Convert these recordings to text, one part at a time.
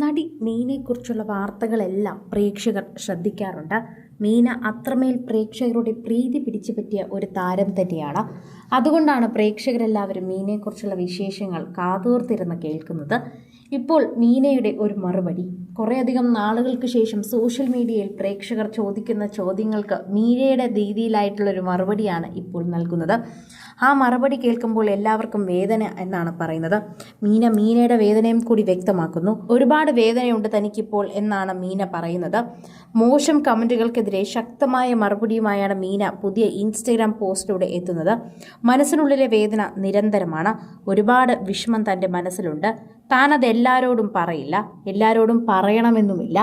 നടി മീനെക്കുറിച്ചുള്ള വാർത്തകളെല്ലാം പ്രേക്ഷകർ ശ്രദ്ധിക്കാറുണ്ട്. മീന അത്രമേൽ പ്രേക്ഷകരുടെ പ്രീതി പിടിച്ചു പറ്റിയ ഒരു താരം തന്നെയാണ്. അതുകൊണ്ടാണ് പ്രേക്ഷകരെല്ലാവരും മീനയെക്കുറിച്ചുള്ള വിശേഷങ്ങൾ കാതോർത്തിരുന്ന് കേൾക്കുന്നത്. ഇപ്പോൾ മീനയുടെ ഒരു മറുപടി. കുറേയധികം നാളുകൾക്ക് ശേഷം സോഷ്യൽ മീഡിയയിൽ പ്രേക്ഷകർ ചോദിക്കുന്ന ചോദ്യങ്ങൾക്ക് മീനയുടെ രീതിയിലായിട്ടുള്ളൊരു മറുപടിയാണ് ഇപ്പോൾ നൽകുന്നത്. ആ മറുപടി കേൾക്കുമ്പോൾ എല്ലാവർക്കും വേദന എന്നാണ് പറയുന്നത്. മീന മീനയുടെ വേദനയും കൂടി വ്യക്തമാക്കുന്നു. ഒരുപാട് വേദനയുണ്ട് തനിക്കിപ്പോൾ എന്നാണ് മീന പറയുന്നത്. മോശം കമന്റുകൾക്കെതിരെ ശക്തമായ മറുപടിയുമായാണ് മീന പുതിയ ഇൻസ്റ്റഗ്രാം പോസ്റ്റിലൂടെ എത്തുന്നത്. മനസ്സിനുള്ളിലെ വേദന നിരന്തരമാണ്. ഒരുപാട് വിഷമം തന്റെ മനസ്സിലുണ്ട്. താനത് എല്ലാവരോടും പറയില്ല. എല്ലാവരോടും പറയണമെന്നുമില്ല.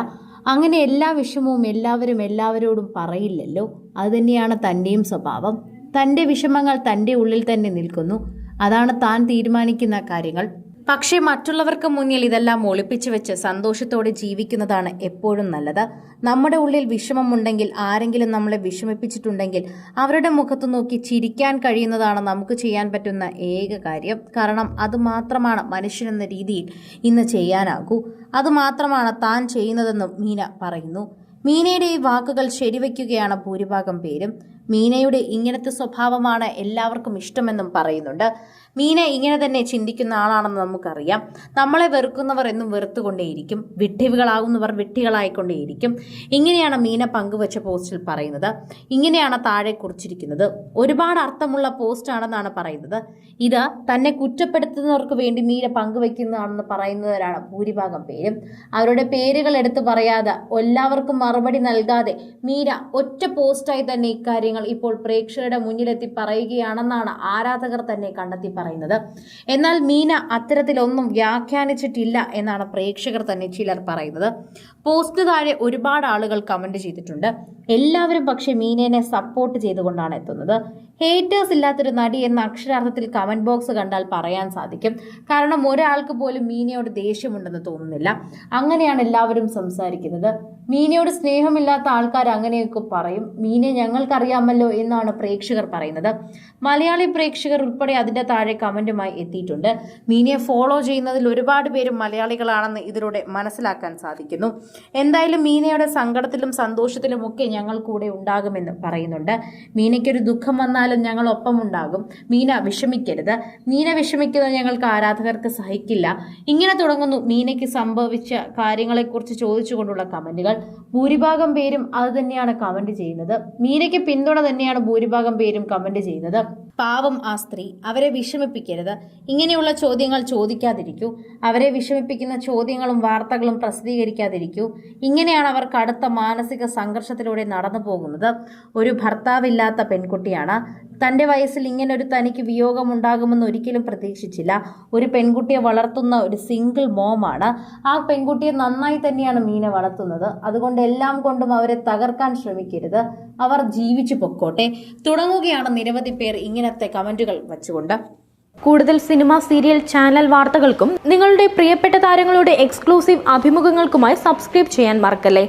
അങ്ങനെ എല്ലാ വിഷമവും എല്ലാവരും എല്ലാവരോടും പറയില്ലല്ലോ. അതുതന്നെയാണ് തന്റെയും സ്വഭാവം. തന്റെ വിഷമങ്ങൾ തന്റെ ഉള്ളിൽ തന്നെ നിൽക്കുന്നു. അതാണ് താൻ തീരുമാനിക്കുന്ന കാര്യങ്ങൾ. പക്ഷേ മറ്റുള്ളവർക്ക് മുന്നിൽ ഇതെല്ലാം ഒളിപ്പിച്ചു വെച്ച് സന്തോഷത്തോടെ ജീവിക്കുന്നതാണ് എപ്പോഴും നല്ലത്. നമ്മുടെ ഉള്ളിൽ വിഷമമുണ്ടെങ്കിൽ ആരെങ്കിലും നമ്മളെ വിഷമിപ്പിച്ചിട്ടുണ്ടെങ്കിൽ അവരുടെ മുഖത്ത് നോക്കി ചിരിക്കാൻ കഴിയുന്നതാണ് നമുക്ക് ചെയ്യാൻ പറ്റുന്ന ഏക കാര്യം. കാരണം അത് മാത്രമാണ് മനുഷ്യനെന്ന രീതിയിൽ ഇന്ന് ചെയ്യാനാകൂ. അത് മാത്രമാണ് താൻ ചെയ്യുന്നതെന്നും മീന പറയുന്നു. മീനയുടെ ഈ വാക്കുകൾ ശരിവയ്ക്കുകയാണ് ഭൂരിഭാഗം പേരും. മീനയുടെ ഇങ്ങനത്തെ സ്വഭാവമാണ് എല്ലാവർക്കും ഇഷ്ടമെന്നും പറയുന്നുണ്ട്. മീന ഇങ്ങനെ തന്നെ ചിന്തിക്കുന്ന ആളാണെന്ന് നമുക്കറിയാം. നമ്മളെ വെറുക്കുന്നവർ എന്നും വെറുത്തുകൊണ്ടേയിരിക്കും. വിഡ്ഢികളാകുന്നവർ വിഡ്ഢികളായിക്കൊണ്ടേയിരിക്കും. ഇങ്ങനെയാണ് മീന പങ്കുവച്ച പോസ്റ്റിൽ പറയുന്നത്. ഇങ്ങനെയാണ് താഴെ കുറിച്ചിരിക്കുന്നത്. ഒരുപാട് അർത്ഥമുള്ള പോസ്റ്റാണെന്നാണ് പറയുന്നത്. ഇത് തന്നെ കുറ്റപ്പെടുത്തുന്നവർക്ക് വേണ്ടി മീന പങ്കുവെക്കുന്നതാണെന്ന് പറയുന്നവരാണ് ഭൂരിഭാഗം പേരും. അവരുടെ പേരുകൾ എടുത്തു പറയാതെ എല്ലാവർക്കും മറുപടി നൽകാതെ മീന ഒറ്റ പോസ്റ്റായി തന്നെ ഇക്കാര്യങ്ങൾ ഇപ്പോൾ പ്രേക്ഷകരുടെ മുന്നിലെത്തി പറയുകയാണെന്നാണ് ആരാധകർ തന്നെ കണ്ടെത്തി പറയുന്നത്. എന്നാൽ മീന അത്തരത്തിലൊന്നും വ്യാഖ്യാനിച്ചിട്ടില്ല എന്നാണ് പ്രേക്ഷകർ തന്നെ ചിലർ പറയുന്നത്. പോസ്റ്റ് താഴെ ഒരുപാട് ആളുകൾ കമന്റ് ചെയ്തിട്ടുണ്ട്. എല്ലാവരും പക്ഷെ മീനേനെ സപ്പോർട്ട് ചെയ്തുകൊണ്ടാണ് എത്തുന്നത്. ഹേറ്റേഴ്സ് ഇല്ലാത്തൊരു നടി എന്ന അക്ഷരാർത്ഥത്തിൽ കമന്റ് ബോക്സ് കണ്ടാൽ പറയാൻ സാധിക്കും. കാരണം ഒരാൾക്ക് പോലും മീനയോട് ദേഷ്യമുണ്ടെന്ന് തോന്നുന്നില്ല. അങ്ങനെയാണ് എല്ലാവരും സംസാരിക്കുന്നത്. മീനയോട് സ്നേഹമില്ലാത്ത ആൾക്കാർ അങ്ങനെയൊക്കെ പറയും. മീനെ ഞങ്ങൾക്കറിയാമല്ലോ എന്നാണ് പ്രേക്ഷകർ പറയുന്നത്. മലയാളി പ്രേക്ഷകർ ഉൾപ്പെടെ അതിന്റെ താഴെ കമന്റുമായി എത്തിയിട്ടുണ്ട്. മീനയെ ഫോളോ ചെയ്യുന്നതിൽ ഒരുപാട് പേരും മലയാളികളാണെന്ന് ഇതിലൂടെ മനസ്സിലാക്കാൻ സാധിക്കുന്നു. എന്തായാലും മീനയുടെ സങ്കടത്തിലും സന്തോഷത്തിലും ഒക്കെ ഞങ്ങൾ കൂടെ ഉണ്ടാകുമെന്ന് പറയുന്നുണ്ട്. മീനയ്ക്കൊരു ദുഃഖം വന്നാലും ഞങ്ങൾ ഒപ്പം ഉണ്ടാകും. മീന വിഷമിക്കരുത്. മീന വിഷമിക്കുന്നത് ഞങ്ങൾക്ക് ആരാധകർക്ക് സഹിക്കില്ല. ഇങ്ങനെ തുടങ്ങുന്നു. മീനയ്ക്ക് സംഭവിച്ച കാര്യങ്ങളെക്കുറിച്ച് ചോദിച്ചുകൊണ്ടുള്ള കമന്റുകൾ ഭൂരിഭാഗം പേരും അത് തന്നെയാണ് കമന്റ് ചെയ്യുന്നത്. മീനയ്ക്ക് പിന്തുണ തന്നെയാണ് ഭൂരിഭാഗം പേരും കമന്റ് ചെയ്യുന്നത്. പാവം ആ സ്ത്രീ. അവരെ വിഷമിപ്പിക്കരുത്. ഇങ്ങനെയുള്ള ചോദ്യങ്ങൾ ചോദിക്കാതിരിക്കൂ. അവരെ വിഷമിപ്പിക്കുന്ന ചോദ്യങ്ങളും വാർത്തകളും പ്രസിദ്ധീകരിക്കാതിരിക്കൂ. ഇങ്ങനെയാണ് അവർ കടുത്ത മാനസിക സംഘർഷത്തിലൂടെ നടന്നു പോകുന്നത്. ഒരു ഭർത്താവില്ലാത്ത പെൺകുട്ടിയാണ് തന്റെ വയസ്സിൽ ഇങ്ങനെ ഒരു തനിക്ക് വിയോഗമുണ്ടാകുമെന്ന് ഒരിക്കലും പ്രതീക്ഷിച്ചില്ല. ഒരു പെൺകുട്ടിയെ വളർത്തുന്ന ഒരു സിംഗിൾ മോമാണ് ആ പെൺകുട്ടിയെ നന്നായി തന്നെയാണ് മീനെ വളർത്തുന്നത്. അതുകൊണ്ട് എല്ലാം കൊണ്ടും അവരെ തകർക്കാൻ ശ്രമിക്കരുത്. അവർ ജീവിച്ചു പൊക്കോട്ടെ. തുടങ്ങുകയാണ് നിരവധി പേർ ഇങ്ങനത്തെ കമന്റുകൾ വച്ചുകൊണ്ട്. കൂടുതൽ സിനിമ സീരിയൽ ചാനൽ വാർത്തകൾക്കും നിങ്ങളുടെ പ്രിയപ്പെട്ട താരങ്ങളുടെ എക്സ്ക്ലൂസീവ് അഭിമുഖങ്ങൾക്കുമായി സബ്സ്ക്രൈബ് ചെയ്യാൻ മറക്കല്ലേ?